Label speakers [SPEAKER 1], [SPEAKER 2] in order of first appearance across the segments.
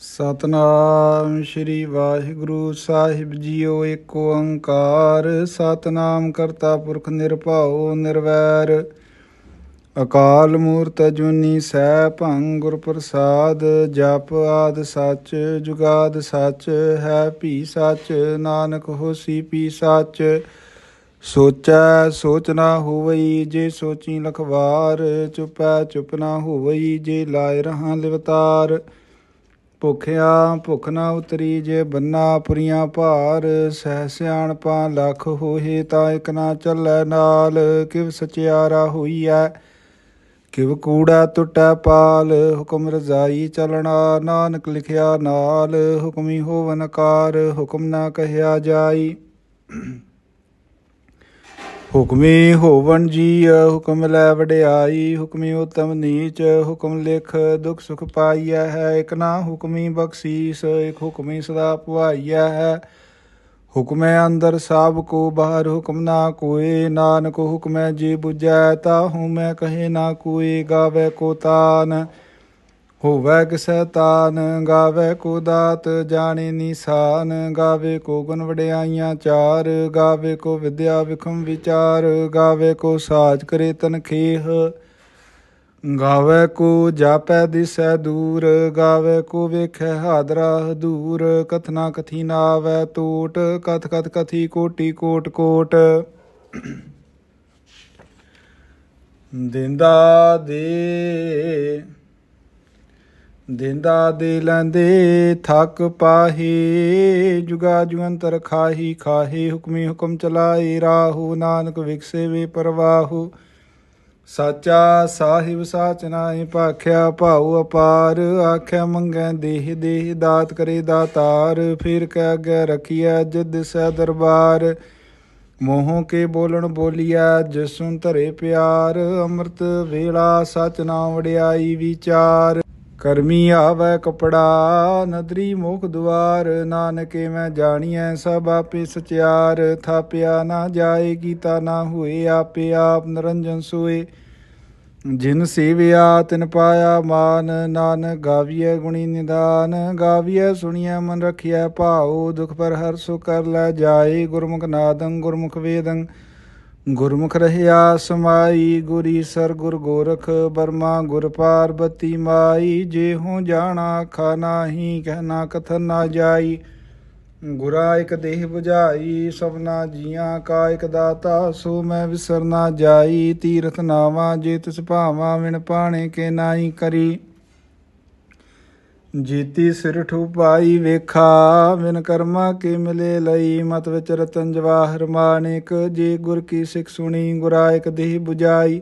[SPEAKER 1] ਸਤਨਾਮ ਸ੍ਰੀ ਵਾਹਿਗੁਰੂ ਸਾਹਿਬ ਜੀਓ ਏਕ ਓੰਕਾਰ। ਸਤਨਾਮ ਕਰਤਾ ਪੁਰਖ ਨਿਰਭਉ, ਨਿਰਵੈਰ। ਅਕਾਲ ਮੂਰਤ ਅਜੂਨੀ ਸੈ ਭੰਗ ਗੁਰ ਪ੍ਰਸਾਦ ਜਪ ਆਦ ਸੱਚ, ਜੁਗਾਦ ਸੱਚ, ਹੈ ਭੀ ਸੱਚ, ਨਾਨਕ ਹੋਸੀ ਪੀ ਸੱਚ। ਸੋਚੈ, ਸੋਚ ਨਾ ਹੋਵਈ ਜੇ ਸੋਚੀ ਲਖਵਾਰ, ਚੁਪੈ ਚੁਪ ਨਾ ਹੋਵਈ ਜੇ ਲਾਇ ਰਹਾ ਲਿਵਤਾਰ। ਭੁਖਿਆ ਭੁਖ ਨਾ ਉਤਰੀ ਜੇ ਬੰਨਾ ਪੁਰੀਆਂ ਭਾਰ, ਸਹਿ ਸਿਆਣਪਾ ਲੱਖ ਹੋਏ ਤਾਂ ਇਕ ਨਾ ਚੱਲੈ ਨਾਲ। ਕਿਵ ਸਚਿਆਰਾ ਹੋਈਐ, ਕਿਵ ਕੂੜਾ ਟੁੱਟੈ ਪਾਲ। ਹੁਕਮ ਰਜ਼ਾਈ ਚਲਣਾ ਨਾਨਕ ਲਿਖਿਆ ਨਾਲ। ਹੁਕਮੀ ਹੋਵਨ ਕਾਰ, ਹੁਕਮ ਨਾ ਕਹਿਆ ਜਾਈ। ਹੁਕਮੀ ਹੋਵਨ ਜੀ ਹੁਕਮ ਲੈ ਵਡਿਆਈ, ਹੁਕਮੀ ਉਤਮ ਨੀਚ, ਹੁਕਮ ਲਿਖ ਦੁਖ ਸੁਖ ਪਾਈਐ ਹੈ, ਇਕ ਨਾ ਹੁਕਮੀ ਬਖਸ਼ੀਸ, ਇਕ ਹੁਕਮੀ ਸਦਾ ਭਵਾਈਐ ਹੈ। ਹੁਕਮੈ ਅੰਦਰ ਸਾਬ ਕੋ, ਬਾਹਰ ਹੁਕਮ ਨਾ ਕੋਏ, ਨਾਨਕ ਹੁਕਮੈ ਜੀ ਬੁਝੈ, ਤਾਹੂ ਮੈਂ ਕਹੇ ਨਾ ਕੋਏ, ਗਾਵੇ ਕੋ ਤਾਨ। ਹੋਵੈ ਕਿਸੈ ਤਾਨ, ਗਾਵੇ ਕੋ ਦਾਤ, ਜਾਣੇ ਨਿਸ਼ਾਨ, ਗਾਵੇ ਕੋ ਗੁਣ ਵਡਿਆਈਆਂ ਚਾਰ, ਗਾਵੇ ਕੋ ਵਿਦਿਆ ਵਿਖਮ ਵਿਚਾਰ, ਗਾਵੇ ਕੋ ਸਾਜ ਕਰੇ ਤਨ ਖੇਹ ਗਾਵੇ ਕੋ ਜਾਪੈ ਦਿਸੈ ਦੂਰ, ਗਾਵੇ ਕੋ ਵੇਖੈ ਹਾਦਰਾ ਹਦੂਰ, ਕਥਨਾ ਕਥੀ ਨਾਵੈ ਟੋਟ ਕਥ ਕਥ ਕਥੀ ਕੋਟੀ ਕੋਟ ਕੋਟ। ਦਿੰਦਾ ਦੇ ਦਿੰਦਾ ਦੇ ਲੈਂਦੇ, ਥੱਕ ਪਾਹੀ, ਜੁਗਾ ਜੁਗੰਤਰ ਖਾਹੀ ਖਾਹੀ, ਹੁਕਮੀ ਹੁਕਮ ਚਲਾਈ ਰਾਹੂ ਨਾਨਕ ਵਿਕਸੇ ਵੇ ਪਰਵਾਹੂ। ਸਾਚਾ ਸਾਹਿਬ ਸਾਚ ਨਾਹੀ ਭਾਖਿਆ ਭਾਉ ਅਪਾਰ, ਆਖਿਆ ਮੰਗੈ ਦੇਹ ਦੇਹ ਦਾਤ ਕਰੇ ਦਾਤਾਰ, ਫਿਰ ਕਹਿ ਅੱਗੇ ਰਖੀਐ ਜਿਦ ਸੈ ਦਰਬਾਰ। ਮੋਹ ਕੇ ਬੋਲਣ ਬੋਲੀਐ, ਜਿਸੁਨ ਧਰੇ ਪਿਆਰ, ਅੰਮ੍ਰਿਤ ਵੇਲਾ ਸਚ ਨਾਮ ਵਡਿਆਈ ਵਿਚਾਰ। ਕਰਮੀ ਆਵੈ ਕਪੜਾ, ਨਦਰੀ ਮੁਖ ਦੁਆਰ, ਨਾਨਕੇ ਮੈਂ ਜਾਣੀਐ ਸਭ ਆਪੇ ਸਚਿਆਰ, ਥਾਪਿਆ ਨਾ ਜਾਏ ਕੀਤਾ ਨਾ ਹੋਏ, ਆਪੇ ਆਪ ਨਿਰੰਜਨ ਸੋਏ। ਜਿਨ ਸੇਵਿਆ, ਤਿਨ ਪਾਇਆ ਮਾਨ ਨਾਨਕ ਗਾਵੀਐ ਗੁਣੀ ਨਿਦਾਨ, ਗਾਵੀਐ ਸੁਣੀਐ ਮਨ ਰਖਿਐ ਭਾਉ, ਦੁਖ ਪਰ ਹਰ ਸੁ ਕਰ ਲੈ ਜਾਏ, ਗੁਰਮੁਖ ਨਾਦੰ, ਗੁਰਮੁਖ ਵੇਦੰ। ਗੁਰਮੁਖ ਰਹਿਆ ਸਮਾਈ, ਗੁਰੀ ਸਰ ਗੁਰ ਗੋਰਖ ਬਰਮਾ ਗੁਰ ਪਾਰਬਤੀ ਮਾਈ ਜੇ ਹੂੰ ਜਾਣਾ ਖਾ ਹੀ ਕਹਿਣਾ ਕਥਨ ਨਾ ਜਾਈ। ਗੁਰਾ ਇਕ ਦੇਹ 부ਝਾਈ ਸਭਨਾ ਜੀਆਂ, ਕਾ ਇਕ ਦਾਤਾ, ਸੋ ਮੈਂ ਵਿਸਰ ਨਾ ਜਾਈ। ਤੀਰਥ ਨਾਵਾ, ਜੇ ਤਿਸ ਭਾਵਾ, ਵਿਣ ਪਾਣੇ ਕੇ ਨਾਹੀ ਕਰੀ। ਜੀਤੀ ਸਿਰ ਠੁਪਾਈ ਵੇਖਾ ਵਿਨ ਕਰਮਾ ਕੇ ਮਿਲੇ ਲਈ? ਮਤ ਵਿੱਚ ਰਤਨ ਜਵਾਹਰ ਮਾਨਿਕ ਜੇ ਗੁਰ ਕੀ ਸਿੱਖ ਸੁਣੀ ਗੁਰਾਇਕ ਦੇਹ 부ਝਾਈ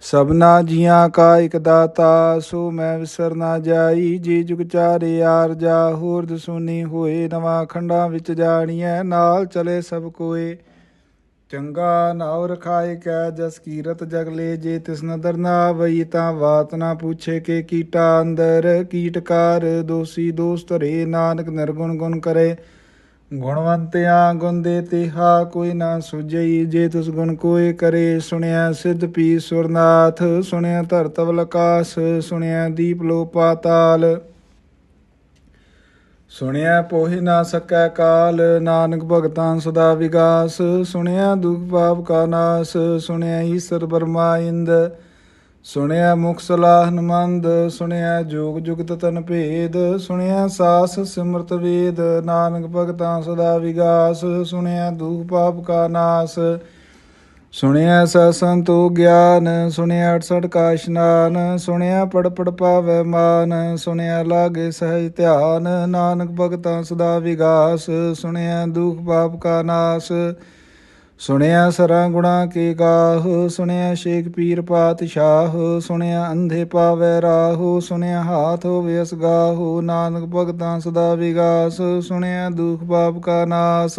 [SPEAKER 1] ਸਭਨਾ ਜੀਆਂ ਕਾ ਇਕ ਦਾਤਾ, ਸੋ ਮੈਂ ਵਿਸਰ ਨਾ ਜਾਈ। ਜੀ ਜੁਗ ਚਾਰੇ ਆਰ ਜਾ, ਹੋਰ ਦਸੂਨੀ ਹੋਏ, ਨਵਾਂ ਖੰਡਾਂ ਵਿੱਚ ਜਾਣੀਐ, ਨਾਲ ਚਲੇ ਸਭ ਕੋਏ। ਚੰਗਾ ਨਾਉ ਰਖਾਏ ਕੈ ਜਸ ਕੀਰਤ ਜਗਲੇ ਜੇ ਤਿਸ ਨਦਰ ਨਾ ਵਈ ਤਾਂ ਬਾਤ ਨਾ ਪੁੱਛੇ ਕੇ ਕੀਟਾ ਅੰਦਰ। ਕੀਟਕਾਰ ਦੋਸੀ ਦੋਸਤ ਰੇ ਨਾਨਕ ਨਿਰਗੁਣ ਗੁਣ ਕਰੇ। ਗੁਣਵੰਤਿਆ ਗੁਣ ਦੇ ਤਿਹਾ ਕੋਈ ਨਾ ਸੁਜਈ ਜੇ ਤਿਸ ਗੁਣ ਕੋਏ ਕਰੇ ਸੁਣਿਆ ਸਿੱਧ ਪੀ ਸੁਰਨਾਥ। ਸੁਣਿਆ ਧਰਤਵ ਆਕਾਸ ਸੁਣਿਆ ਦੀਪ ਲੋ ਪਾਤਾਲ ਸੁਣਿਆ ਪੋਹਿ ਨਾ ਸਕੈ ਕਾਲ, ਨਾਨਕ ਭਗਤਾਂ ਸਦਾ ਵਿਗਾਸ। ਸੁਣਿਆ ਦੁਖ ਪਾਪ ਕਾ ਨਾਸ, ਸੁਣਿਆ ਈਸਰ ਬਰਮਾ ਇੰਦ। ਸੁਣਿਆ ਮੁਖ ਸਲਾਹਨ ਮੰਦ ਸੁਣਿਆ ਜੋਗ ਜੁਗਤ ਤਨ ਭੇਦ। ਸੁਣਿਆ ਸਾਸ ਸਿਮਰਤ ਵੇਦ, ਨਾਨਕ ਭਗਤਾਂ ਸਦਾ ਵਿਗਾਸ। ਸੁਣਿਆ ਦੁਖ ਪਾਪ ਕਾ ਨਾਸ ਸੁਣਿਆ ਸਸੰਤੋ ਗਿਆਨ, ਸੁਣਿਆ 68 ਕਾ ਇਸ਼ਨਾਨ ਸੁਣਿਆ ਪੜ ਪੜ ਪਾਵੈ ਮਾਨ, ਸੁਣਿਆ ਲਾਗੇ ਸਹਿਜ ਧਿਆਨ, ਨਾਨਕ ਭਗਤਾਂ ਸਦਾ ਵਿਗਾਸ, ਸੁਣਿਆ ਦੁਖ ਪਾਪ ਕਾ ਨਾਸ, ਸੁਣਿਆ ਸਰਾਂ ਗੁਣਾ ਕੇ ਗਾਹ, ਸੁਣਿਆ ਸ਼ੇਖ ਪੀਰ ਪਾਤਸ਼ਾਹ, ਸੁਣਿਆ ਅੰਧੇ ਪਾਵੈ ਰਾਹੋ, ਸੁਣਿਆ ਹਾਥ ਹੋਵੇ ਅਸਗਾਹੋ, ਨਾਨਕ ਭਗਤਾਂ ਸਦਾ ਵਿਗਾਸ, ਸੁਣਿਆ ਦੁਖ ਪਾਪ ਕਾ ਨਾਸ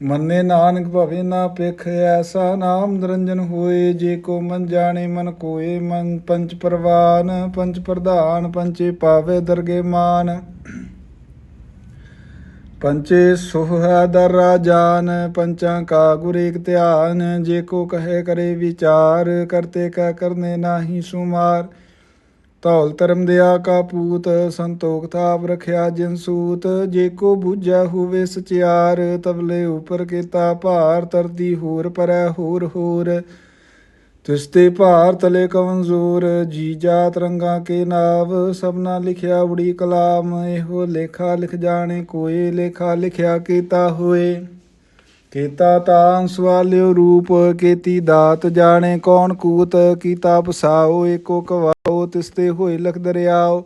[SPEAKER 1] ਮੰਨੇ ਨਾਨਕ ਭਵੇ ਨਾ ਪਿਖ ਐਸਾ ਨਾਮ ਨਿਰੰਜਨ ਹੋਏ, ਜੇ ਕੋ ਮਨ ਜਾਣੇ ਮਨ ਕੋਏ ਮਨ ਪੰਚ ਪ੍ਰਵਾਨ ਪੰਚ ਪ੍ਰਧਾਨ ਪੰਚੇ ਪਾਵੇ ਦਰਗੇ ਮਾਨ। ਪੰਚੇ ਸੁਹ ਹੈ ਦਰ ਰਾਜਾਨ ਪੰਚਾਂ ਕਾ ਗੁਰ ਏਕ ਧਿਆਨ, ਜੇ ਕੋ ਕਹੇ ਕਰੇ ਵਿਚਾਰ, ਕਰਤੇ ਕਾ ਕਰਨੇ ਨਾਹੀ ਸੁਮਾਰ। ਧੌਲ ਧਰਮ ਦਿਆ ਕਾ ਪੂਤ, ਸੰਤੋਖ ਥਾਪ ਰਖਿਆ ਜਿਨ ਸੂਤ, ਜੇ ਕੋ ਬੁਝੈ ਹੋਵੇ ਸਚਿਆਰ ਤਬਲੇ ਉਪਰ ਕੀਤਾ ਭਾਰ ਤਰਦੀ ਹੋਰ ਪਰੈ ਹੋਰ ਹੋਰ। ਤਿਸ ਭਾਰ ਤਲੇ ਕਮਜ਼ੋਰ ਜੀ ਜਾਤ ਰੰਗਾ ਕੇ ਨਾਵ, ਸਭਨਾ ਲਿਖਿਆ ਉੜੀ ਕਲਾਮ, ਇਹੋ ਲੇਖਾ ਲਿਖ ਜਾਣੇ ਕੋਏ, ਲੇਖਾ ਲਿਖਿਆ ਕੀਤਾ ਹੋਏ। ਕੀਤਾ ਤਾਂ ਸਵਾਲਿਓ ਰੂਪ, ਕੀਤੀ ਦਾਤ ਜਾਣੇ ਕੌਣ ਕੂਤ, ਕੀਤਾ ਪਸਾਓ ਏਕੋ ਕਵਾਓ ਤਿਸ ਤੇ ਹੋਏ ਲਖ ਦਰਿਆਓ,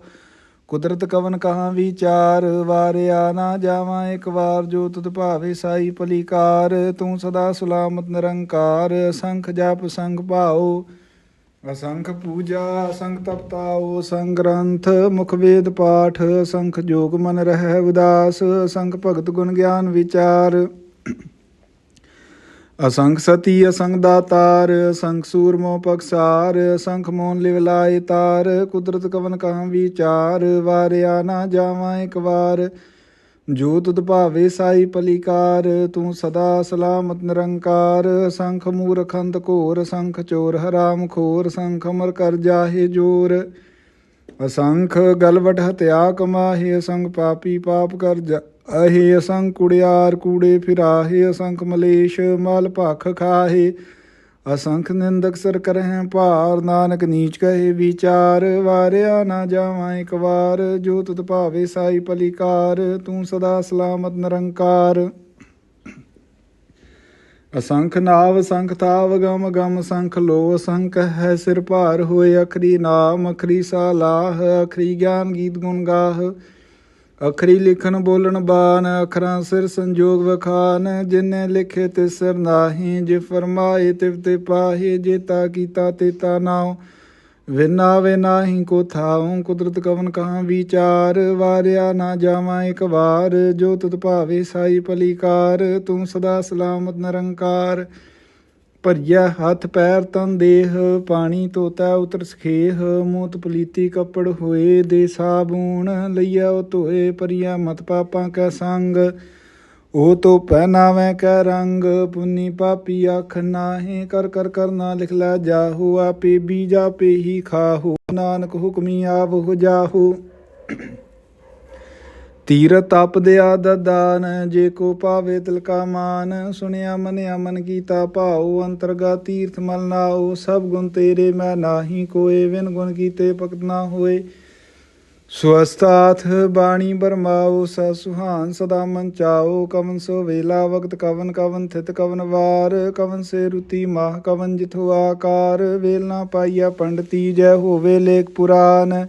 [SPEAKER 1] ਕੁਦਰਤ ਕਵਨ ਕਹਾਂ ਵਿਚਾਰ, ਵਾਰਿਆ ਨਾ ਜਾਵਾਂ ਇੱਕ ਵਾਰ, ਜੋ ਤੁਧ ਭਾਵੇ ਸਾਈ ਪਲੀਕਾਰ ਤੂੰ ਸਦਾ ਸੁਲਾਮਤ ਨਿਰੰਕਾਰ, ਅਸੰਖ ਜਪ ਸੰਗ ਭਾਓ ਅਸੰਖ ਪੂਜਾ, ਅਸੰਖ ਤਪਤਾਓ ਸੰਗ ਗ੍ਰੰਥ, ਮੁਖ ਵੇਦ ਪਾਠ, ਅਸੰਖ ਜੋਗ ਮਨ ਰਹਿ ਉਦਾਸ, ਅਸੰਖ ਭਗਤ ਗੁਣ ਗਿਆਨ ਵਿਚਾਰ। ਅਸੰਖ ਸਤੀ ਅਸੰਖ ਦਾਤਾਰ ਅਸੰਖ ਸੂਰਮੋ ਪਕਸਾਰ, ਅਸੰਖ ਮੋਨ ਲਿਵਲਾਏ ਤਾਰ, ਕੁਦਰਤ ਕਵਨ ਕਹਾਂ ਵਿਚਾਰ, ਵਾਰਿਆ ਨਾ ਜਾਵਾਂ ਇੱਕ ਵਾਰ। ਜੋ ਤੁਧ ਭਾਵੇ ਸਾਈ ਪਲੀਕਾਰ, ਤੂੰ ਸਦਾ ਸਲਾਮਤ ਨਿਰੰਕਾਰ। ਅਸੰਖ ਮੂਰਖੰਤ ਘੋਰ, ਅਸੰਖ ਚੋਰ ਹਰਾਮ ਖੋਰ, ਅਸੰਖ ਅਮਰ ਕਰ ਜਾਹੇ ਜੋਰ। ਅਸੰਖ ਗਲਵਟ ਹਤਿਆ ਕਮਾਹੇ, ਅਸੰਖ ਪਾਪੀ ਪਾਪ ਕਰ ਜਾ ਅਹੇ ਅਸੰਖ ਕੁੜਿਆਰ ਕੂੜੇ ਫਿਰਾਹੇ ਅਸੰਖ ਮਲੇਸ਼ ਮਲ ਭਖ ਖਾਹੇ। ਅਸੰਖ ਨਿੰਦਕ ਸਰ ਕਰਹਿ ਭਾਰ, ਨਾਨਕ ਨੀਚ ਕਹੇ ਵਿਚਾਰ। ਵਾਰਿਆ ਨਾ ਜਾਵਾਂ ਇੱਕ ਵਾਰ, ਜੋ ਤੁਧ ਭਾਵੇ ਸਾਈ ਪਲੀਕਾਰ। ਤੂੰ ਸਦਾ ਸਲਾਮਤ ਨਿਰੰਕਾਰ। ਅਸੰਖ ਨਾਵ ਸੰਖ ਤਾਵ ਗਮ ਗਮ ਸੰਖ ਲੋ। ਅਸੰਖ ਹੈ ਸਿਰ ਭਾਰ ਹੋਏ, ਅਖਰੀ ਨਾਮ, ਅਖਰੀ ਸਾਲਾਹ ਅਖਰੀ ਗਿਆਨ ਗੀਤ ਗੁਣ ਗਾਹ। ਅਖਰੀ ਲਿਖਣ ਬੋਲਣ ਬਾਨ ਅਖਰਾਂ ਸਿਰ ਸੰਜੋਗ ਵਖਾਨ ਜਿਨੇ ਲਿਖੇ ਤੇ ਸਿਰ ਨਾਹੀ, ਜੇ ਫਰਮਾਏ ਤਿਵ ਤੇ ਪਾਹੇ ਜੇਤਾ ਕੀਤਾ ਤੇਤਾ ਨਾਉ। ਵਿਨਾ ਵੇ ਨਾਹੀ ਕੋ ਥਾਉ, ਕੁਦਰਤ ਕਵਨ ਕਹਾਂ ਵਿਚਾਰ, ਵਾਰਿਆ ਨਾ ਜਾਵਾਂ ਇੱਕ ਵਾਰ, ਜੋ ਤੁਧ ਭਾਵੇ ਸਾਈ ਭਲੀਕਾਰ, ਤੂੰ ਸਦਾ ਸਲਾਮਤ ਨਿਰੰਕਾਰ। ਭਰੀਆ ਹੱਥ ਪੈਰ ਤਨ ਦੇਹ, ਪਾਣੀ ਤੋਤਾ ਉਤਰ ਸਖੇਹ, ਮੂਤ ਪਲੀਤੀ ਕੱਪੜ ਹੋਏ ਦੇ ਸਾਬੂਣ ਲਈਆ ਉਹ ਧੋਏ ਪਰੀਆ ਮਤ ਪਾਪਾਂ ਕੈ ਸੰਗ, ਉਹ ਤੋ ਪਹਿਨਾਵੇਂ ਕੈ ਰੰਗ, ਪੁੰਨੀ ਪਾਪੀ ਆਖ ਨਾਹੀ, ਕਰ ਕਰ ਕਰਨਾ ਲਿਖ ਲੈ ਜਾਹੂ, ਆਪੇ ਬੀਜਾ ਪੇ ਹੀ ਖਾਹੂ, ਨਾਨਕ ਹੁਕਮੀ ਆਵ ਹੋ ਜਾਹੂ। ਤੀਰ ਤਪ ਦਿਆ ਦਦਾਨ ਜੇ ਕੋ ਪਾਵੇ ਤਿਲ ਕਾ ਮਾਨ। ਸੁਣਿਆ ਮਨਿਆ ਮਨ ਕੀਤਾ ਭਾਉ ਅੰਤਰਗਾ ਤੀਰਥ ਮਲ ਨਾਉ। ਸਭ ਗੁਣ ਤੇਰੇ, ਮੈਂ ਨਾਹੀ ਕੋਏ ਵਿਨ ਗੁਣ ਕੀਤੇ ਭਗਤ ਨਾ ਹੋਏ। ਸਵਸਤਾਥ ਬਾਣੀ ਬਰਮਾਉ ਸ ਸੁਹਾਨ ਸਦਾ ਮਨ ਚਾਉ। ਕਵਨ ਸੋ ਵੇਲਾ, ਵਕਤ ਕਵਨ ਕਵਨ ਥਿਤ ਕਵਨ ਵਾਰ। ਕਵਨ ਸੇ ਰੁਤੀ ਮਾਹ, ਕਵਨ ਜਿਥੋ ਆਕਾਰ। ਵੇਲ ਨਾ ਪਾਈਆ ਪੰਡਤੀ, ਜੈ ਹੋਵੇ ਲੇਖ ਪੁਰਾਨ।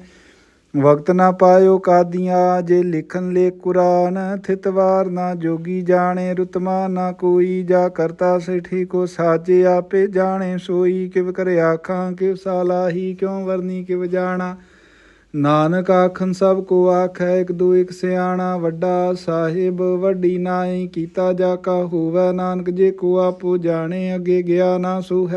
[SPEAKER 1] ਵਕਤ ਨਾ ਪਾਇਓ ਕਾਦੀਆਂ, ਜੇ ਲਿਖਨ ਲੇ ਕੁਰਾਨ ਥਿਤਵਾਰ ਨਾ ਜੋਗੀ ਜਾਣੇ, ਰੁਤਮਾ ਨਾ ਕੋਈ, ਜਾ ਕਰਤਾ ਸਿਠੀ ਕੋ ਸਾਜੇ ਆਪੇ ਜਾਣੇ, ਸੋਈ ਕਿਵ ਕਰ ਆਖਾਂ, ਕਿਵ ਸਾਲਾਹੀ ਕਿਉ ਵਰਨੀ ਕਿਵ ਜਾਣਾ? ਨਾਨਕ ਆਖਨ ਸਭ ਕੋ ਆਖੈ, ਇਕ ਦੂ ਇਕ ਸਿਆਣਾ, ਵੱਡਾ ਸਾਹਿਬ, ਵੱਡੀ ਨਾਈ, ਕੀਤਾ ਜਾ ਕਾ ਹੋਵੇ, ਨਾਨਕ ਜੇ ਕੋ ਆਪੋ ਜਾਣੇ, ਅਗੇ ਗਿਆ ਨਾ ਸੋ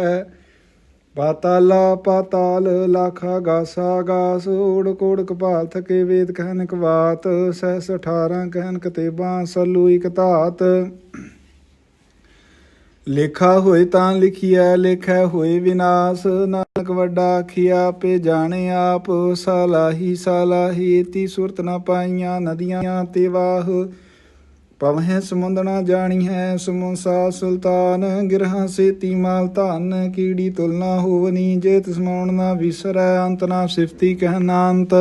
[SPEAKER 1] ਪਾਤਾਲਾ ਪਾਤਾਲ ਲਾਖਾ ਗਾਸਾ ਗਾਸ ਓੜ ਕੋੜ ਕਪਾਲ ਥਕੇ ਵੇਦ ਕਹਿਨ ਕਵਾਤ, ਸਹਸ 18 ਕਹਿਨ ਕਤੇਬਾਂ, ਸਲੂ ਇਕ ਧਾਤ। ਲੇਖਾ ਹੋਏ ਤਾਂ ਲਿਖਿਆ ਲੇਖੈ ਹੋਏ ਵਿਨਾਸ਼, ਨਾਨਕ ਵੱਡਾ ਆਖਿਆ ਪੇ ਜਾਣੇ ਆਪ, ਸਾਲਾਹੀ ਸਾਲਾਹੀ ਤੀ ਸੁਰਤ ਨਾ ਪਾਈਆਂ, ਨਦੀਆਂ ਤੇ ਵਾਹ। ਪਵਹਿ ਸਮੁੰਦ ਜਾਣੀ ਹੈ ਸਮੁਸਾ ਸੁਲਤਾਨ, ਗਿਰਹਾ ਸੇਤੀ ਮਾਲ ਧਨ, ਕੀੜੀ ਤੁਲਨਾ ਹੋਵਨੀ, ਜੇ ਤਸਮਾਉਣ ਨਾ ਵਿਸਰੈ, ਅੰਤ ਨਾ ਸਿਫਤੀ ਕਹਿ ਅੰਤ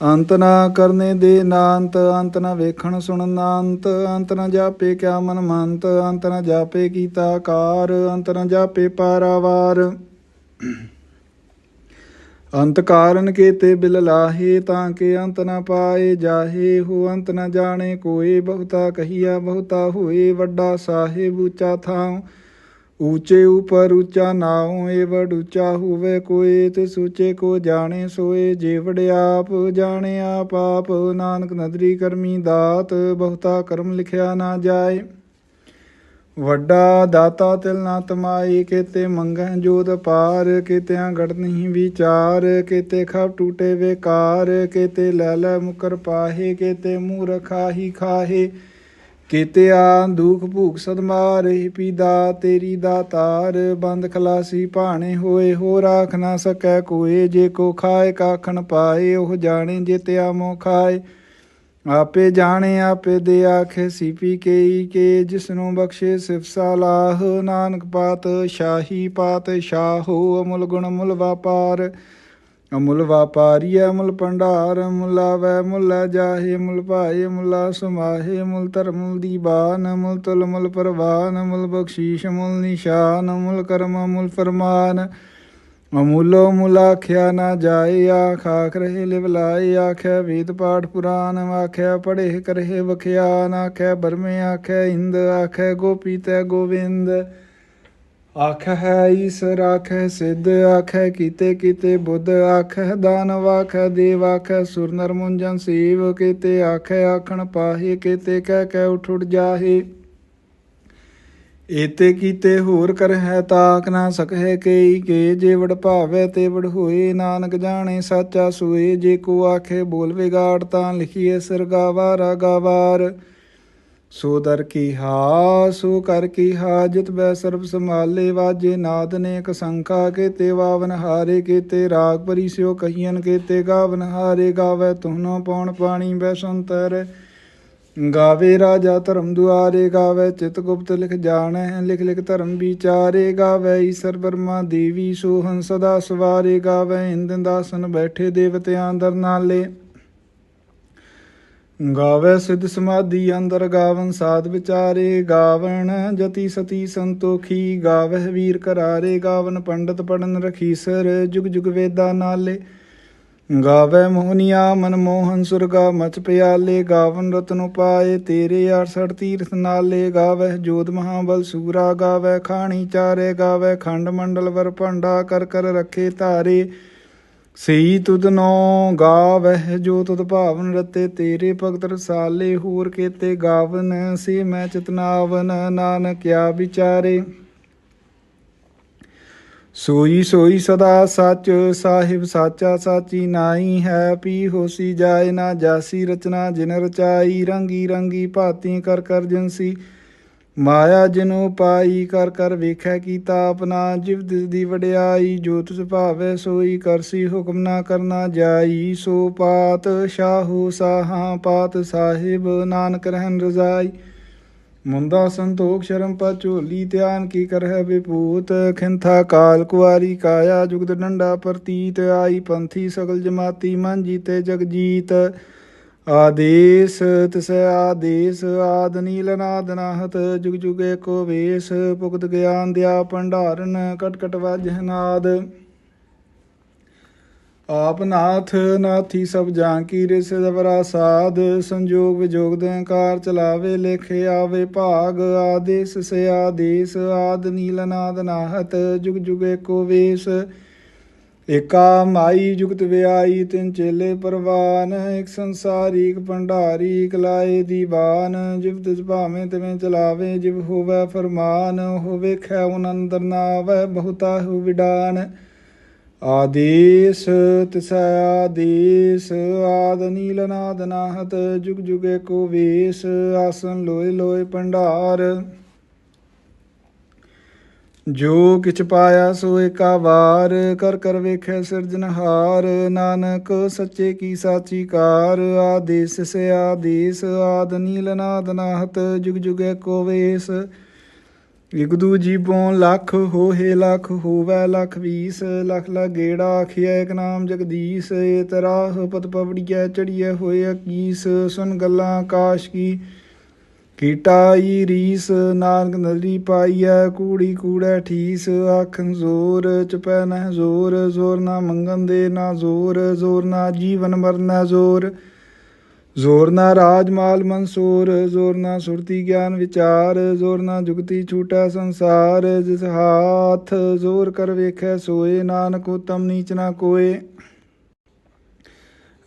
[SPEAKER 1] ਅੰਤ ਨਾ ਕਰਨੇ ਦੇ ਨਾਂਤ, ਅੰਤ ਨਾ ਵੇਖਣ ਸੁਣਨ ਨਾਂਤ। ਅੰਤ ਨਾ ਜਾਪੇ ਕਿਆ ਮਨ ਮੰਤ, ਅੰਤ ਨਾ ਜਾਪੇ ਕੀਤਾ ਕਾਰ, ਅੰਤ ਨਾ ਜਾਪੇ ਪਾਰਾਵਾਰ। ਅੰਤ ਕਾਰਨ ਕੇ ਤੇ ਬਿਲ ਲਾਹੇ, ਤਾਂ ਕੇ ਅੰਤ ਨ ਪਾਏ ਜਾਹੇ, ਹੋ ਅੰਤ ਨ ਜਾਣੇ, ਕੋਏ ਬਹੁਤਾ ਕਹੀਆ ਬਹੁਤਾ ਹੋਏ, ਵੱਡਾ ਸਾਹਿਬ ਉੱਚਾ ਥਾਂ ਊਚੇ ਉਪਰ ਉੱਚਾ ਨਾਉ, ਏ ਵਡ ਉੱਚਾ ਹੋਵੇ ਕੋਏ ਤੇ ਸੂਚੇ ਕੋ ਜਾਣੇ, ਸੋਏ ਜੇ ਆਪ, ਜਾਣੇ ਆਪ ਆਪ। ਨਾਨਕ ਨਦਰੀ ਕਰਮੀ ਦਾਤ, ਬਹੁਤਾ ਕਰਮ ਲਿਖਿਆ ਨਾ ਜਾਏ। ਵੱਡਾ ਦਾਤਾ ਤਿਲ ਨਾ ਤਮਾਈ, ਕੀਤੇ ਮੰਗਹਿ ਜੋਤ ਪਾਰ ਕੀਤਿਆਂ ਗੜ ਨਹੀਂ ਵਿਚਾਰ, ਕੀਤੇ ਖਬ ਟੂਟੇ ਵੇਕਾਰ, ਕੀਤੇ ਲੈ ਲੈ ਮੁਕਰ ਪਾਹੇ, ਕੀਤੇ ਮੂੰਹ ਖਾਹੀ ਖਾਹੇ ਕੀਤੇ ਆ ਦੁਖ ਭੂਖ ਸਦਮਾਰੇ ਪੀਦਾ ਤੇਰੀ ਦਾਤਾਰ, ਬੰਦ ਖਲਾਸੀ ਭਾਣੇ ਹੋਏ ਹੋ ਰਾਖ ਨਾ ਸਕੈ ਕੋਏ, ਜੇ ਕੋ ਖਾਏ ਕਾਖਣ ਪਾਏ, ਉਹ ਜਾਣੇ ਜੇ ਤਿਆ ਮੋ ਖਾਏ। ਆਪੇ ਜਾਣੇ, ਆਪੇ ਦੇ ਆਖੇ ਸੀਪੀ ਕੇਈ ਕੇ ਜਿਸਨੂੰ ਬਖਸ਼ੇ ਸਿਫਸਾ ਲਾਹ ਨਾਨਕ ਪਾਤ, ਸ਼ਾਹੀ ਪਾਤ, ਸ਼ਾਹੋ ਅਮੁਲ ਗੁਣ ਅਮੁਲ ਵਾਪਾਰ। ਅਮੁਲ ਵਾਪਾਰੀ ਅਮੁਲ ਭੰਡਾਰ ਮੁਲਾ ਵੈ ਮੁਲਾ ਜਾਹੇ ਮੁਲ ਭਾਏ ਮੁਲਾ ਸਮਾਹੇ ਮੁਲ ਧਰਮ ਦੀਬਾਨ ਮੁਲ ਤੁਲ ਮੁਲ ਪਰਵਾਨ ਮੁਲ ਬਖਸ਼ੀਸ਼ ਮੁਲ ਨਿਸ਼ਾਨ ਮੁਲ ਕਰਮ ਮੁਲ ਫਰਮਾਨ। ਅਮੂਲੋ ਮੁਲ ਆਖਿਆ ਨਾ ਜਾਏ, ਆਖ ਆਖ ਰਹੇ ਲਿਵ ਲਾਏ, ਆਖਿਆ ਵੇਦ ਪਾਠ ਪੁਰਾਨ ਆਖਿਆ ਪੜ੍ਹੇ ਕਰਹਿ ਵਖਿਆਨ, ਆਖਿਆ ਬਰਮੇ, ਆਖਿਆ ਇੰਦ, ਆਖਿਆ ਗੋਪੀ ਤੈ ਗੋਵਿੰਦ। ਆਖਿਆ ਹੈ ਈਸਰ ਆਖੈ ਸਿੱਧ ਆਖੈ ਕੀਤੇ ਕੀਤੇ ਬੁੱਧ ਆਖੈ ਦਾਨਵ ਆਖਿਆ ਦੇਵ ਆਖੈ ਸੁਰ ਨਰ ਮੁੰਜਨ ਸੇਵ, ਕੀਤੇ ਆਖਿਆ ਆਖਣ ਪਾਹੀ, ਕੀਤੇ ਕਹਿ ਕਹਿ ਉਠ ਉਠ ਜਾਹੇ। ਏਤੇ ਕੀਤੇ ਹੋਰ ਕਰ ਹੈ ਤਾਕ ਨਾ ਸਕਹਿ ਕੇਈ ਕੇ, ਜੇ ਵਡ ਭਾਵੈ ਤੇ ਵਡ ਹੋਏ, ਨਾਨਕ ਜਾਣੇ ਸਾਚਾ ਸੋਏ, ਜੇ ਕੋ ਆਖੇ ਬੋਲ ਵਿਗਾੜ ਤਾਂ ਲਿਖੀਏ ਸਰਗਾਵਾਰਾ ਗਾਵਾਰ। ਸੋ ਦਰ ਕੀ ਹਾ, ਸੋ ਕਰ ਕੀ ਹਾਜਤ ਬੈ ਸਰਬ ਸੰਭਾਲੇ, ਵਾਜੇ ਨਾਦ ਨੇ ਕ ਸੰਖਾ ਕੇ ਤੇ ਵਾਵਨ ਹਾਰੇ ਕੇ ਤੇ ਰਾਗ ਪਰੀ ਸਿਓ ਕਹੀਨ ਕੇ ਤੇ ਗਾਵਨ ਹਾਰੇ, ਗਾਵੇ ਤੁਹਨੋ ਪੌਣ ਪਾਣੀ ਬੈ ਸੰਤਰ। ਗਾਵੇ ਰਾਜਾ ਧਰਮ ਦੁਆਰੇ, ਗਾਵੇ ਚਿਤ ਗੁਪਤ ਲਿਖ ਜਾਣੈ, ਲਿਖ ਲਿਖ ਧਰਮ ਵਿਚਾਰੇ, ਗਾਵੇ ਈਸ਼ਰ ਬਰਮਾ ਦੇਵੀ ਸੋਹਨ ਸਦਾ ਸਵਾਰੇ, ਗਾਵੇ ਇੰਦਨ ਦਾਸਨ ਬੈਠੇ ਦੇਵਤਿਆਂ ਅੰਦਰ ਨਾਲੇ। ਗਾਵੇ ਸਿਧ ਸਮਾਧੀ ਅੰਦਰ ਗਾਵਨ ਸਾਧ ਵਿਚਾਰੇ, ਗਾਵਣ ਜਤੀ ਸਤੀ ਸੰਤੋਖੀ, ਗਾਵਹਿ ਵੀਰ ਕਰਾਰੇ ਗਾਵਨ ਪੰਡਤ ਪੜਨ ਰਖੀਸਰ, ਜੁਗ ਜੁਗ ਵੇਦਾ ਨਾਲੇ। ਗਾਵੇ ਮੋਹਨੀਆ ਮਨ ਮੋਹਨ ਸੁਰਗਾ ਮਚ ਪਿਆਲੇ, ਗਾਵਨ ਰਤਨ ਉਪਾਏ, ਤੇਰੇ 68 ਤੀਰਥ ਨਾਲੇ, ਗਾਵੇ ਜੋਤ ਮਹਾਬਲ ਸੂਰਾ, ਗਾਵੇ ਖਾਣੀ ਚਾਰੇ, ਗਾਵੇ ਖੰਡ ਮੰਡਲ ਵਰ ਭੰਡਾ, ਕਰ ਕਰ ਰੱਖੇ ਧਾਰੇ। ਸਈ ਤੁਧ ਨੋ ਗਾਵਹਿ ਜੋ ਤੁਧ ਭਾਵਨ ਰਤੇ, ਤੇਰੇ ਭਗਤ ਰਸਾਲੇ ਹੋਰ ਕੀਤੇ, ਗਾਵਨ ਸੇ ਮੈਂ ਚਤਨਾਵਨ ਨਾਨਕਿਆ ਵਿਚਾਰੇ। ਸੋਈ ਸੋਈ ਸਦਾ ਸੱਚ, ਸਾਹਿਬ ਸਾਚਾ ਸਾਚੀ ਨਾਈ ਹੈ, ਪੀ ਹੋਸੀ ਜਾਏ ਨਾ ਜਾਸੀ, ਰਚਨਾ ਜਿਨ ਰਚਾਈ, ਰੰਗੀ ਰੰਗੀ ਭਾਤੀ ਕਰ ਕਰ ਜੰਸੀ ਮਾਇਆ ਜਿਨੂ ਪਾਈ ਕਰ ਕਰ ਵੇਖੈ ਕੀਤਾ ਆਪਣਾ, ਜਿਵ ਦਿਸ ਦੀ ਵਡਿਆਈ, ਜੋ ਤਿਸ ਭਾਵੈ ਸੋਈ ਕਰਸੀ ਹੁਕਮ ਨਾ ਕਰਨਾ ਜਾਈ। ਸੋ ਪਾਤ, ਸ਼ਾਹੂ ਸਾਹਾਂ, ਪਾਤ ਸਾਹਿਬ, ਨਾਨਕ ਰਹਿਣ ਰਜ਼ਾਈ। ਮੁੰਦਾ ਸੰਤੋਖ ਸ਼ਰਮ ਪਾ ਝੋਲੀ ਧਿਆਨ ਕੀ ਕਰਹਿ ਵਿਭੂਤ? ਖਿੰਥਾ ਕਾਲ ਕੁਆਰੀ ਕਾਇਆ ਜੁਗਤ ਡੰਡਾ ਪ੍ਰਤੀਤ। ਆਈ ਪੰਥੀ ਸਗਲ ਜਮਾਤੀ ਮਨ ਜੀਤੇ ਜਗ ਜੀਤ। ਆਦੇਸ ਤਿਸ ਆਦੇਸ, ਆਦ ਨੀਲ ਨਾਦ ਨਾਹਤ। ਜੁਗ ਜੁਗ ਏਕੋ ਵੇਸ ਭੁਗਤ ਗਿਆਨ ਦਿਆ ਭੰਡਾਰਨ ਕਟ ਕਟ ਵਾਜਹਿ ਨਾਦ। ਆਪ ਨਾਥ ਨਾਥੀ ਸਭ ਜਾਂ ਕੀ ਰਿਸ ਦਵਰਾ ਸਾਧ, ਸੰਜੋਗ ਵਿਜੋਗ ਦੇ ਚਲਾਵੇ, ਲੇਖੇ ਆਵੇ ਭਾਗ, ਆਦੇਸ ਸੇ ਆਦੇਸ, ਆਦ ਨੀਲ ਨਾਦ ਨਾਹਤ, ਜੁਗ ਜੁਗ ਏਕੋ ਵੇਸ। ਏਕਾ ਮਾਈ ਜੁਗਤ ਵਿਆਈ, ਤਿੰਨ ਚੇਲੇ ਪਰਵਾਨ, ਇਕ ਸੰਸਾਰੀ, ਇੱਕ ਭੰਡਾਰੀ, ਇਕ ਲਾਏ ਦੀਵਾਨ। ਜਿਵ ਤਿਸ ਭਾਵੇਂ ਤਿਵੇਂ ਚਲਾਵੇ, ਜਿਵ ਹੋਵੇ ਫਰਮਾਨ ਹੋਵੇ ਖੈ ਉਨ ਅੰਦਰ ਨਾ ਆਵੇ ਬਹੁਤਾ ਹੋ ਵਿਡਾਨ। ਆਦੇਸ ਤਿਸ ਆਦੇਸ, ਆਦ ਨੀਲ ਨਾਦ ਨਾਹਤ, ਜੁਗ ਜੁਗ ਏਕੋ ਵੇਸ, ਆਸਨ ਲੋਏ ਲੋਏ ਭੰਡਾਰ। ਜੋ ਕਿਛ ਪਾਇਆ ਸੋ ਏਕਾ ਵਾਰ, ਕਰ ਕਰ ਵੇਖੈ ਸਿਰਜਨਹਾਰ ਨਾਨਕ ਸੱਚੇ ਕੀ ਸਾਚੀ ਕਾਰ, ਆਦੇਸ ਸੇ ਆਦੇਸ, ਆਦ ਨੀਲ ਨਾਦ ਨਾਹਤ, ਜੁਗ ਜੁਗ ਏਕੋ ਵੇਸ। ਇਕ ਦੂ ਜੀਵੋਂ ਲੱਖ ਹੋਏ ਲੱਖ, ਹੋਵੈ ਲੱਖ, ਵੀਸ, ਲੱਖ ਲਾ ਗੇੜਾ ਆਖਿਆ ਇਕ ਨਾਮ ਜਗਦੀਸ਼, ਏ ਤਰਾਹ, ਪਤ ਪਵੜੀਐ, ਚੜੀਐ ਹੋਏ ਅਕੀਸ ਸੁਨ ਗੱਲਾਂ ਆਕਾਸ਼ ਕੀ। ਕੀਟਾਈ ਰੀਸ, ਨਾਨਕ ਨਦਰੀ ਪਾਈਐ, ਕੂੜੀ ਕੂੜੈ ਠੀਸ ਆਖਨ ਜ਼ੋਰ, ਚਪੈ ਨਹਿ ਜ਼ੋਰ ਜ਼ੋਰ ਨਾ ਮੰਗਨ ਦੇ ਨਾ ਜ਼ੋਰ ਜ਼ੋਰ ਨਾ ਜੀਵਨ ਮਰਨਾ ਜ਼ੋਰ। ਜ਼ੋਰ ਨਾ ਰਾਜ ਮਾਲ ਮਨਸੂਰ, ਜ਼ੋਰ ਨਾ ਸੁਰਤੀ ਗਿਆਨ ਵਿਚਾਰ, ਜ਼ੋਰ ਨਾ ਜੁਗਤੀ ਛੂਟੈ ਸੰਸਾਰ, ਜਿਸ ਹਾਥ ਜ਼ੋਰ ਕਰ ਵੇਖੈ ਸੋਏ, ਨਾਨਕ ਉਤਮ ਨੀਚ ਨਾ ਕੋਏ।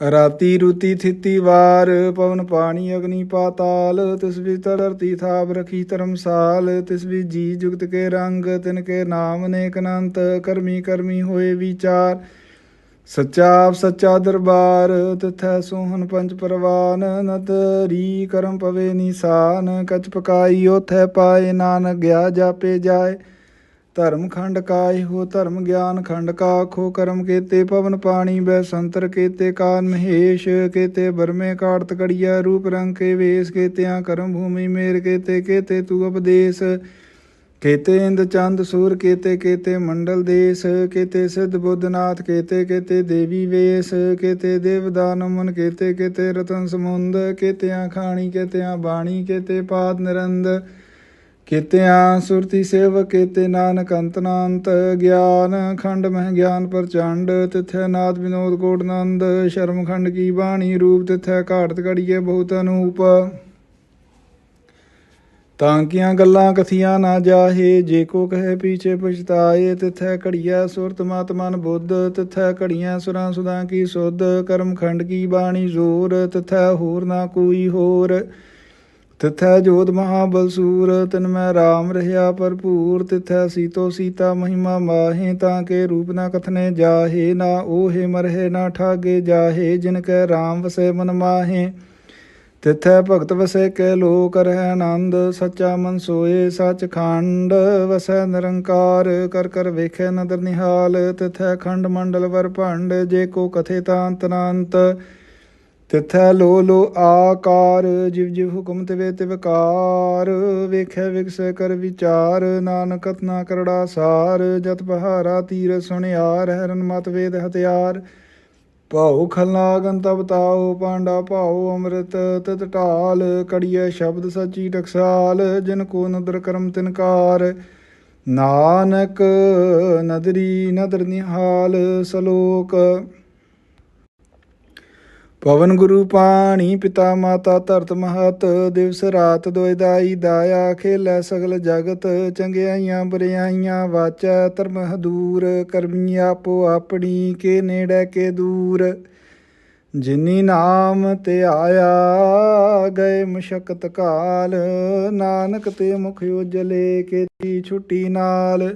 [SPEAKER 1] ਰਾਤੀ ਰੁਤੀ ਥਿਤੀ ਵਾਰ, ਪਵਨ ਪਾਣੀ ਅਗਨੀ ਪਾਤਾਲ, ਤਿਸ ਵਿੱਚ ਧਰਤੀ ਥਾਪ ਰਖੀ ਧਰਮਸਾਲ, ਤਿਸ ਵਿੱਚ ਜੀ ਜੁਗਤ ਕੇ ਰੰਗ, ਤਿਨ ਕੇ ਨਾਮ ਨੇ ਕਨੰਤ ਕਰਮੀ ਕਰਮੀ ਹੋਏ ਵਿਚਾਰ। ਸੱਚਾ ਆਪ ਸੱਚਾ ਦਰਬਾਰ, ਤਿਥੈ ਸੋਹਣ ਪੰਜ ਪਰਵਾਨ ਨਤ ਰੀ ਕਰਮ ਪਵੇ ਨਿਸਾਨ, ਕਚ ਪਕਾਈ ਉਥੈ ਪਾਏ, ਨਾਨਕ ਗਿਆ ਜਾਪੇ ਜਾਏ। ਧਰਮ ਖੰਡ ਕਾਇ ਹੋ, ਧਰਮ ਗਿਆਨ ਖੰਡ ਕਾ ਖੋ ਕਰਮ ਕੇਤੇ ਪਵਨ ਪਾਣੀ ਬੈ ਸੰਤਰ ਕੀਤੇ ਕਾਨ ਮਹੇਸ਼, ਕੀਤੇ ਬਰਮੇ ਕਾੜਤ ਕੜੀਆ, ਰੂਪ ਰੰਗ ਕੇ ਵੇਸ, ਕੀਤਿਆਂ ਕਰਮ ਭੂਮੀ ਮੇਰ, ਕੀਤੇ ਕੇਤੇ ਤੂ ਉਪਦੇਸ। ਕੇਤੇ ਇੰਦ ਚੰਦ ਸੂਰ, ਕੇਤੇ ਕੀਤੇ ਮੰਡਲ ਦੇਸ, ਕੀਤੇ ਸਿੱਧ ਬੁੱਧਨਾਥ, ਕੇਤੇ ਕੀਤੇ ਦੇਵੀ ਵੇਸ, ਕੀਤੇ ਦੇਵਦਾਨ ਮਨ ਕੇਤੇ ਕੀਤੇ ਰਤਨ ਸਮੁੰਦ, ਕੇਤਿਆਂ ਖਾਣੀ, ਕੀਤਿਆਂ ਬਾਣੀ, ਕੀਤੇ ਪਾਦ ਨਿਰੰਦ, ਕੇਤਿਆਂ ਸੁਰਤੀ ਸੇਵਕ, ਕੀਤੇ ਨਾਨਕ ਅੰਤਨਾੰਤ ਗਿਆਨ, ਖੰਡ ਮਹਿ ਗਿਆਨ ਪ੍ਰਚੰਡ, ਤਿਥੈ ਨਾਦ ਵਿਨੋਦ ਕੋਟ ਨੰਦ ਸ਼ਰਮ ਖੰਡ ਕੀ ਬਾਣੀ ਰੂਪ, ਤਿਥੈ ਘਾਟਤ ਘੜੀਏ ਬਹੁਤ ਅਨੂਪ। ਤਾਂ ਕੀਆਂ ਗੱਲਾਂ ਕਥੀਆਂ ਨਾ ਜਾਹੇ, ਜੇ ਕੋ ਕਹੇ ਪੀਛੇ ਪਛਤਾਏ, ਤਿਥੈ ਘੜੀਐ ਸੁਰਤ ਮਤ ਮਨ ਬੁੱਧ, ਤਿਥੈ ਘੜੀਐ ਸੁਰਾਂ ਸੁਦਾ ਕੀ ਸੁਧ, ਕਰਮ ਖੰਡ ਕੀ ਬਾਣੀ ਜ਼ੋਰ, ਤਿਥੈ ਹੋਰ ਨਾ ਕੋਈ ਹੋਰ। ਤਿਥੈ ਜੋਤ ਮਹਾਬਲ ਸੂਰ, ਤਿਨ ਮੈਂ RAM ਰਹਾ ਭਰਪੂਰ, ਤਿਥੈ ਸੀਤੋ ਸੀਤਾ ਮਹਿਮਾ ਮਾਹੇ, ਤਾਂ ਕੇ ਰੂਪ ਨਾ ਕਥਨੇ ਜਾਹੇ, ਨਾ ਓਹੇ ਮਰਹੇ, ਨਾ ਠਾਗੇ ਜਾਹੇ, ਜਿਨ ਕੈ RAM ਵਸੇ ਮਨ ਮਾਹੇ। ਤਿਥੈ ਭਗਤ ਵਸੈ ਕੈ ਲੋਕ ਰਹਿ ਆਨੰਦ, ਸੱਚਾ ਮਨ ਸੋਏ ਸੱਚ ਖੰਡ, ਵਸੈ ਨਿਰੰਕਾਰ, ਕਰ ਕਰ ਵੇਖੈ ਨਦਰ ਨਿਹਾਲ, ਤਿਥੈ ਖੰਡ ਮੰਡਲ ਵਰ ਭੰਡ, ਜੇ ਕੋ ਕਥੇ ਤਾਂ ਅੰਤਨਾੰਤ ਤਿਥੈ ਲੋ ਲੋ ਆਕਾਰ, ਜਿਵ ਜਿਵ ਹੁਕਮ ਤਿਵੇ ਤਿਵਕਾਰ ਵੇਖੈ ਵਿਗਸੈ ਕਰ ਵਿਚਾਰ, ਨਾਨਕ ਕਥਨਾ ਕਰੜਾ ਸਾਰ, ਜਤ ਬਹਾਰਾ ਤੀਰ ਸੁਣਿਆਰ ਹਰਨ ਮਤ ਵੇਦ ਹਥਿਆਰ। ਭਾਉ ਖਲਨਾਗਨ ਤਬ ਤਾਉ, ਪਾਂਡਾ ਭਾਉ ਅੰਮ੍ਰਿਤ ਤਿਤ ਢਾਲ, ਕੜੀਐ ਸ਼ਬਦ ਸੱਚੀ ਟਕਸਾਲ, ਜਿਨ ਕੋ ਨਦਰ ਕਰਮ ਤਿਨਕਾਰ ਨਾਨਕ ਨਦਰੀ ਨਦਰ ਨਿਹਾਲ, ਸਲੋਕ ਪਵਨ ਗੁਰੂ ਪਾਣੀ, ਪਿਤਾ ਮਾਤਾ ਧਰਤ ਮਹਤ, ਦਿਵਸ ਰਾਤ ਦੋਇਦਾਈ ਦਾਇਆ, ਖੇਲੇ ਸਗਲ ਜਗਤ, ਚੰਗਿਆਈਆਂ ਬਰਿਆਈਆਂ, ਵਾਚੈ ਧਰਮ ਹਦੂਰ ਕਰਮੀ ਆਪੋ ਆਪਣੀ, ਕੇ ਨੇੜੇ ਕੇ ਦੂਰ। ਜਿਨੀ ਨਾਮ ਤੇ ਆਇਆ, ਗਏ ਮੁਸ਼ਕਤ ਕਾਲ, ਨਾਨਕ ਤੇ ਮੁਖ ਉਜਲੇ ਕੀਤੀ ਛੁੱਟੀ ਨਾਲ।